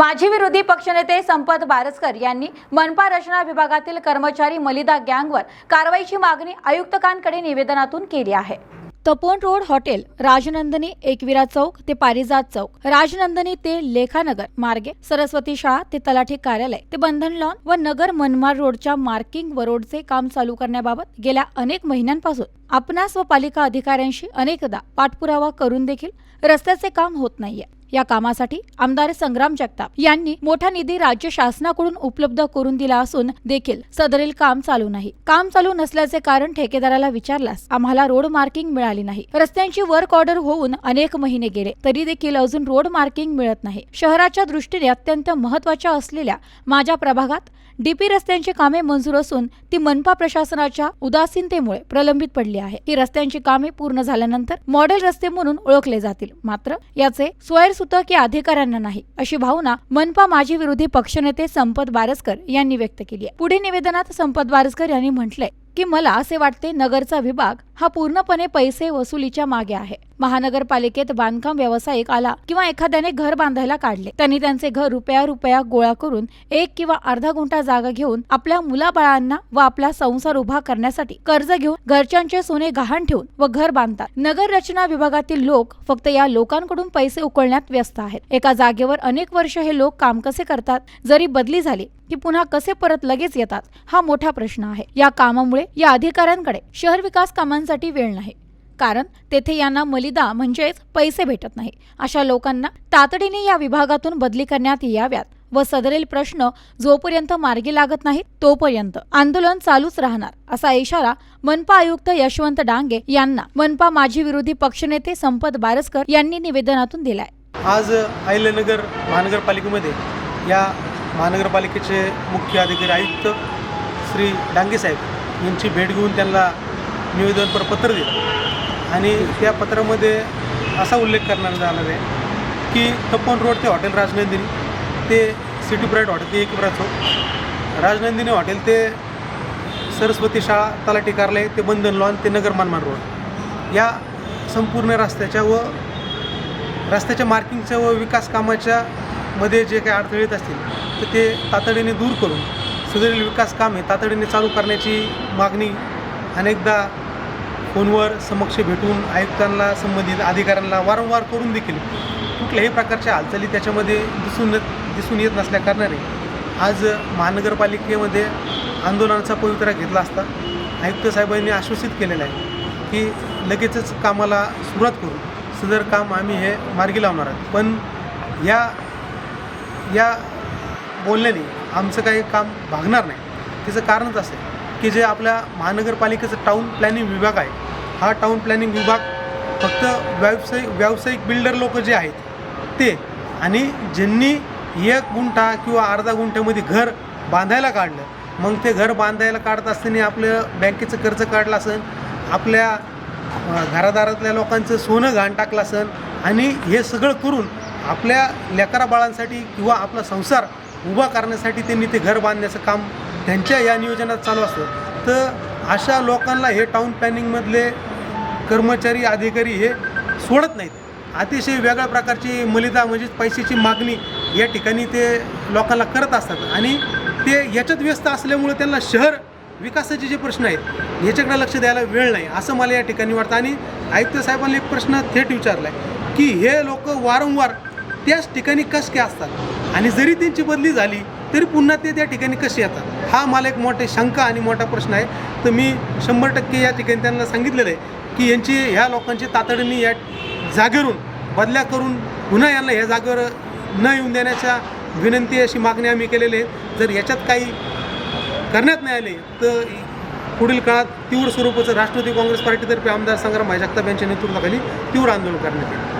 माजी विरोधी पक्षनेते संपत बारसकर यांनी मनपा रचना विभागातील कर्मचारी मलिदा गँगवर कारवाईची मागणी आयुक्तकांकडे निवेदनातून केली आहे. तपोन रोड हॉटेल राजनंदिनी एकविरा चौक ते पारिजात चौक राजनंदनी ते लेखानगर मार्गे सरस्वती शाळा ते तलाठी कार्यालय ते बंधन लॉन व नगर मनमाड रोडच्या मार्किंग व रोडचे काम चालू करण्याबाबत गेल्या अनेक महिन्यांपासून आपणास व पालिका अधिकाऱ्यांशी अनेकदा पाठपुरावा करून देखील रस्त्याचे काम होत नाहीये. या कामासाठी आमदार संग्राम जगताप यांनी मोठा निधी राज्य शासनाकडून उपलब्ध करून दिला असून देखील सदरील काम चालू नाही. काम चालू नसल्याचे कारण ठेकेदाराला विचारल्यास आम्हाला रोड मार्किंग मिळाली नाही. रस्त्यांची वर्क ऑर्डर होऊन अनेक महिने गेले. तरी देखील अजून रोड मार्किंग मिळत नाही. शहराच्या दृष्टीने अत्यंत महत्त्वाच्या असलेल्या माझ्या प्रभागात डीपी रस्त्यांची कामे मंजूर असून ती मनपा प्रशासनाच्या उदासीनतेमुळे प्रलंबित पडली आहे. ही रस्त्यांची कामे पूर्ण झाल्यानंतर मॉडेल रस्ते म्हणून ओळखले जातील. मात्र याचे स्वैरसूतक की अधिकाऱ्यांना नाही अशी भावना मनपा माजी विरोधी पक्षनेते संपत बारसकर यांनी व्यक्त केली आहे. पुढे निवेदनात संपत बारसकर यांनी म्हटलंय की मला असे वाटते नगरचा विभाग हा पूर्णपणे पैसे वसुलीच्या मागे आहे. महानगरपालिकेत बांधकाम व्यावसायिक आला किंवा एखाद्याने घर बांधायला काढले. त्यांनी त्यांचे घर रुपया रुपया गोळा करून एक किंवा अर्धा गुंठा जागा घेऊन आपल्या मुलाबाळांना व आपला संसार उभा करण्यासाठी कर्ज घेऊन घरच्यांचे सोने गहाण ठेवून व घर बांधतात. नगर रचना विभागातील लोक फक्त या लोकांकडून पैसे उकळण्यात व्यस्त आहेत. एका जागेवर अनेक वर्ष हे लोक काम कसे करतात? जरी बदली झाली की पुन्हा कसे परत लगेच येतात हा मोठा प्रश्न आहे. या कामामुळे या अधिकाऱ्यांकडे शहर विकास कामांसाठी वेळ नाही. कारण तेथे यांना मलिदा म्हणजेच पैसे भेटत नाही. अशा लोकांना तातडीने या विभागातून बदली करण्यात याव्यात व सदरील प्रश्न जोपर्यंत मार्गी लागत नाहीत तोपर्यंत आंदोलन चालूच राहणार असा इशारा मनपा आयुक्त यशवंत डांगे यांना मनपा माजी विरोधी पक्षनेते संपत बारसकर यांनी निवेदनातून दिलाय. आज अहिल्यानगर महानगरपालिकेमध्ये या महानगरपालिकेचे मुख्य अधिकारी आयुक्त श्री डांगे साहेब यांची भेट घेऊन त्यांना निवेदनपर पत्र दिलं. आणि त्या पत्रामध्ये असा उल्लेख करण्यात जाणार आहे की तपोन रोड ते हॉटेल राजनंदिनी ते सिटी प्राईड हॉटेल ते एक चौक हो. राजनंदिनी हॉटेल ते सरस्वती शाळा तलाठी कार्यालय ते बंधन लॉन ते नगर मानमान रोड. या संपूर्ण रस्त्याच्या व रस्त्याच्या मार्किंगच्या व विकास कामाच्या मध्ये जे काही अडथळे येत असतील तर ते तातडीने दूर करून सुधारेल विकास कामे तातडीने चालू करण्याची मागणी अनेकदा फोनवर समक्ष भेटून आयुक्तांना संबंधित अधिकाऱ्यांना वारंवार करून देखील कुठल्याही प्रकारच्या हालचाली त्याच्यामध्ये दिसून दिसून येत नसल्या कारणाने आज महानगरपालिकेमध्ये आंदोलनाचा पवित्रा घेतला असता. आयुक्त साहेबांनी आश्वासित केलेलं आहे की लगेचच कामाला सुरुवात करू सदर काम आम्ही हे मार्गी लावणार आहोत. पण या या बोलण्याने आमचं काही काम भागणार नाही. त्याचं कारणच असं आहे की जे आपल्या महानगरपालिकेचं टाऊन प्लॅनिंग विभाग आहे हा टाऊन प्लॅनिंग विभाग फक्त व्यावसायिक व्यावसायिक बिल्डर लोक जे आहेत ते आणि ज्यांनी एक गुंठा किंवा अर्धा गुंठ्यामध्ये घर बांधायला काढलं मग ते घर बांधायला काढत असताना आपलं बँकेचं कर्ज काढलं असेल आपल्या घरादारातल्या लोकांचं सोनं घाण टाकलं असेल आणि हे सगळं करून आपल्या लेकरा बाळांसाठी किंवा आपला संसार उभा करण्यासाठी त्यांनी ते घर बांधण्याचं काम त्यांच्या या नियोजनात चालू असतं. तर अशा लोकांना हे टाऊन प्लॅनिंगमधले कर्मचारी अधिकारी हे सोडत नाहीत. अतिशय वेगळ्या प्रकारची मलिदा म्हणजेच पैशाची मागणी या ठिकाणी ते लोकांना करत असतात. आणि ते याच्यात व्यस्त असल्यामुळे त्यांना शहर विकासाचे जे प्रश्न आहेत याच्याकडे लक्ष द्यायला वेळ नाही असं मला या ठिकाणी वाटतं. आणि आयुक्त साहेबांनी एक प्रश्न थेट विचारला आहे की हे लोक वारंवार त्याच ठिकाणी कसे काय असतात. आणि जरी त्यांची बदली झाली तरी पुन्हा ते त्या ठिकाणी कसे येतात? हा मला एक मोठे शंका आणि मोठा प्रश्न आहे. तर मी शंभर टक्के या ठिकाणी त्यांना सांगितलेलं आहे की यांची ह्या लोकांची तातडीने या जागेवरून बदल्या करून पुन्हा यांना ह्या जागेवर न येऊन देण्याच्या विनंती अशी मागणी आम्ही केलेली आहे. जर याच्यात काही करण्यात नाही आले तर पुढील काळात तीव्र स्वरूपाचं राष्ट्रवादी काँग्रेस पार्टीतर्फे आमदार संग्राम भाई जगताप यांच्या नेतृत्वाखाली तीव्र आंदोलन करण्यात येईल.